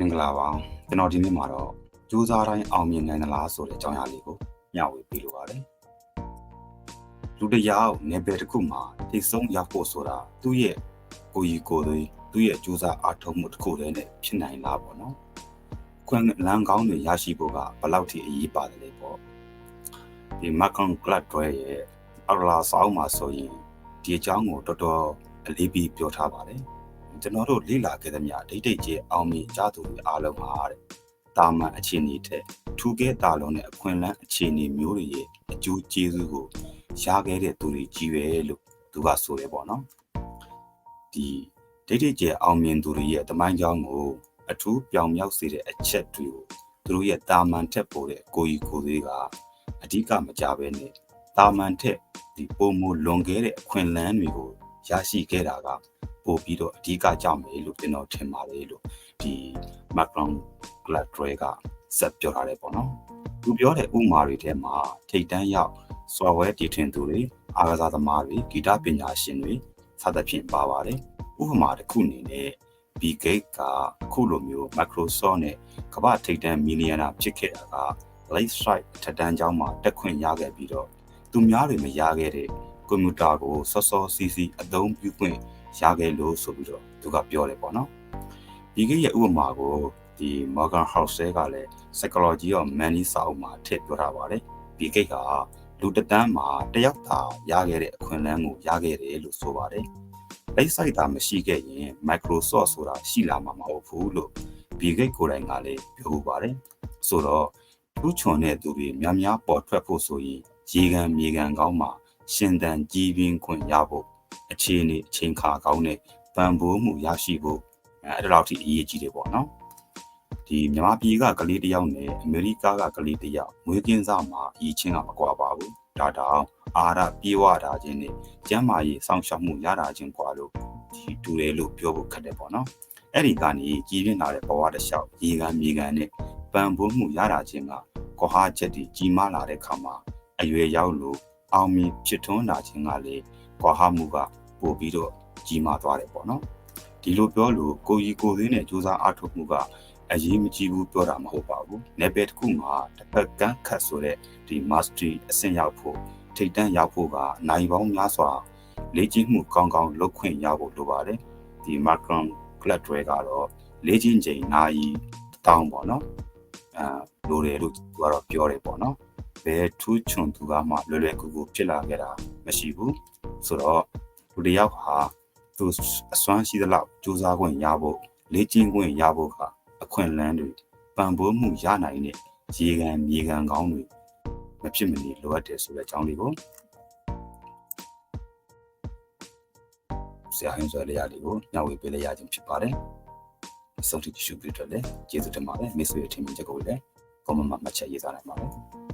မင်္ဂလာပါကျွန်တော်ဒီနေ့မှာတော့ကြိုးစားတိုင်းအောင်မြင်နိုင်သလားဆိုတဲ့အကြောင်းအရာလေးကိုမျှဝေပေးလိုပါတယ်လူတစ်ယောက်နယ်ပယ်တစ်ခုမှာထိဆုံးရောက်ဖို့ဆိုတာသူ့ရဲ့ကိုယ်ကြီးကိုယ်သွေးသူ့ရဲ့ကြိုးစားအားထုတ်မှုတစ်ခုတည်းနဲ့ဖြစ်နိုင်လားပေါ့နော်ခွင့်လမ်းကောင်းတွေရရှိဖို့ကဘယ်လောက်ထိအရေးပါတယ်လဲပေါ့ဒီ Macron Club တွေရဲ့အရလာဆောင်းမှာဆိုရင်ဒီအကြောင်းကိုတော်တော်အလေးပေးပြောထားပါတယ် ကျွန်တော်တို့လေ့လာခဲ့သမျှဒိတ်ဒိတ်ကျအောင်မြင်ကြသူတွေအားလုံးဟာတဲ့တာမန်အခြေအနေထက်ထူးကဲတာလုံးနဲ့အခွင့်အလမ်းအခြေအနေမျိုးတွေရဲ့အကျိုးကျေးဇူးကိုရခဲ့တဲ့သူတွေကြီးပဲလို့သူကဆိုတယ်ပေါ့နော်ဒီဒိတ်ဒိတ်ကျအောင်မြင်သူတွေရဲ့တမိုင်းကြောင်းကိုအထူးပြောင်မြောက်စေတဲ့အချက်တွေကိုသူတို့ရဲ့တာမန်ထက်ပိုတဲ့ကိုကြီးကိုသေးကအဓိကမကြဘဲနဲ့တာမန်ထက်ဒီပုံမလွန်ခဲ့တဲ့အခွင့်အလမ်းတွေကိုရရှိခဲ့တာက ပို့ပြီးတော့အဓိကကြောင့်ပဲလို့ကျွန်တော်ထင်ပါတယ်လို့ဒီ Macron Gladwell ကဆက်ပြောထားတယ်ပေါ့နော်သူပြောတဲ့ဥမာတွေထဲမှာထိတ်တန်းရောက် software တည်ထွင်သူတွေအားကစားသမားတွေဂီတပညာရှင်တွေစသဖြင့်ပါပါတယ်ဥပမာတစ်ခုအနေနဲ့ Bill Gates ကအခုလိုမျိုး Microsoft နဲ့ကမ္ဘာထိပ်တန်းမီလီယံနာဖြစ်ခဲ့တာက Late Strike ထက်တန်းကျောင်းမှာတက်ခွင့်ရခဲ့ပြီးတော့သူများတွေမရခဲ့တဲ့ကွန်ပျူတာကိုစောစောစီးစီးအသုံးပြုခွင့် ရခဲ့လို့ဆိုပြီးတော့သူကပြောတယ်ပေါ့နော်ဒီကိရဲ့ဥပမာကိုဒီ Morgan Housel ကလည်း Psychology of Money စာအုပ်မှာထည့်ပြောထားပါတယ်ဒီကိဟာလူတတန်းမှာတယောက်သာရခဲ့တဲ့အခွင့်အလမ်းကိုရခဲ့တယ်လို့ဆိုပါတယ်လိပ်ဆိုင်တာမရှိခဲ့ရင် Microsoft ဆိုတာရှိလာမှာမဟုတ်ဘူးလို့ Bill Gates ကိုယ်တိုင်ကလည်းပြောဥပါတယ်ဆိုတော့ထူးချွန်တဲ့သူတွေများများပေါ်ထွက်ဖို့ဆိုရင်ရေကန်မြေကန်ကောင်းမှာရှင်တန်ကြီးပင်ခွင့်ရဖို့ အခြေအနေအချိန်ခါကောင်းတဲ့ပံပိုးမှုရရှိဖို့အဲ့ဒါလောက်ထိအရေးကြီးတယ်ပေါ့နော်ဒီမြန်မာပြည်ကကလေးတယောက်နဲ့အမေရိကကကလေးတယောက်ငွေကင်းစားမှာအရေးချင်းကမကွာပါဘူးဒါတောင်အာရပြေဝတာချင်းနဲ့ကျမ်းမာရေးစောင့်ရှောက်မှုရတာချင်းကွာလို့ဒီတူတယ်လို့ပြောဖို့ခက်တယ်ပေါ့နော်အဲ့ဒီကနေကြီးပြင်းလာတဲ့ဘဝတစ်လျှောက်ရေကန်မြေကန်နဲ့ပံပိုးမှုရတာချင်းကကောဟာချက်တွေကြီးမားလာတဲ့ခါမှာအရွယ်ရောက်လို့အောင်မြင်ဖြစ်ထွန်းလာခြင်းကလေ ကွာဟမှုကပို့ပြီးတော့ကြီးမားသွားတယ်ပေါ့နော်ဒီလိုပြောလို့ကိုကြီးကိုသေးနဲ့စူးစမ်းအားထုတ်မှုကအရေးမကြီးဘူးပြောတာမဟုတ်ပါဘူး။ level တစ်ခုမှာတစ်ဖက်ကန်းခတ်ဆိုတဲ့ဒီ mastery အဆင့်ရောက်ဖို့ထိပ်တန်းရောက်ဖို့ကနိုင်ပေါင်းများစွာလေ့ကျင့်မှုကောင်းကောင်းလုပ်ခွင့်ရဖို့လိုပါတယ်။ဒီ Macron Gladwell ကတော့လေ့ကျင့်ချိန်နိုင်တောင်းပေါ့နော်။အဲလိုတယ်လို့သူကတော့ပြောတယ်ပေါ့နော်။ဘယ်ထူးချွန်သူကမှလွယ်လွယ်ကူကူဖြစ်လာခဲ့တာမရှိဘူး။ ဆိုတော့လူတစ်ယောက်ဟာသူအစွမ်းရှိသလောက်စူးစမ်းခွင့်ရဖို့လေ့ကျင့်ခွင့်ရဖို့ကအခွင့်အလမ်းတွေပံ့ပိုးမှုရနိုင်တဲ့ရေကန်မြေကန်ကောင်းတွေမဖြစ်မနေလိုအပ်တယ်ဆိုတဲ့အကြောင်းလေးကိုဆရာဟင်းဆိုတဲ့ຢာလေးကိုညှဝေပေးလိုက်ရခြင်းဖြစ်ပါတယ်။အဆုံးထိကြည့်ရှုပြီးတော့လည်းကျေးဇူးတင်ပါတယ်။မိတ်ဆွေအထင်မြင်ချက်ကိုလည်း comment မှာမှတ်ချက်ရေးသားနိုင်ပါတယ်။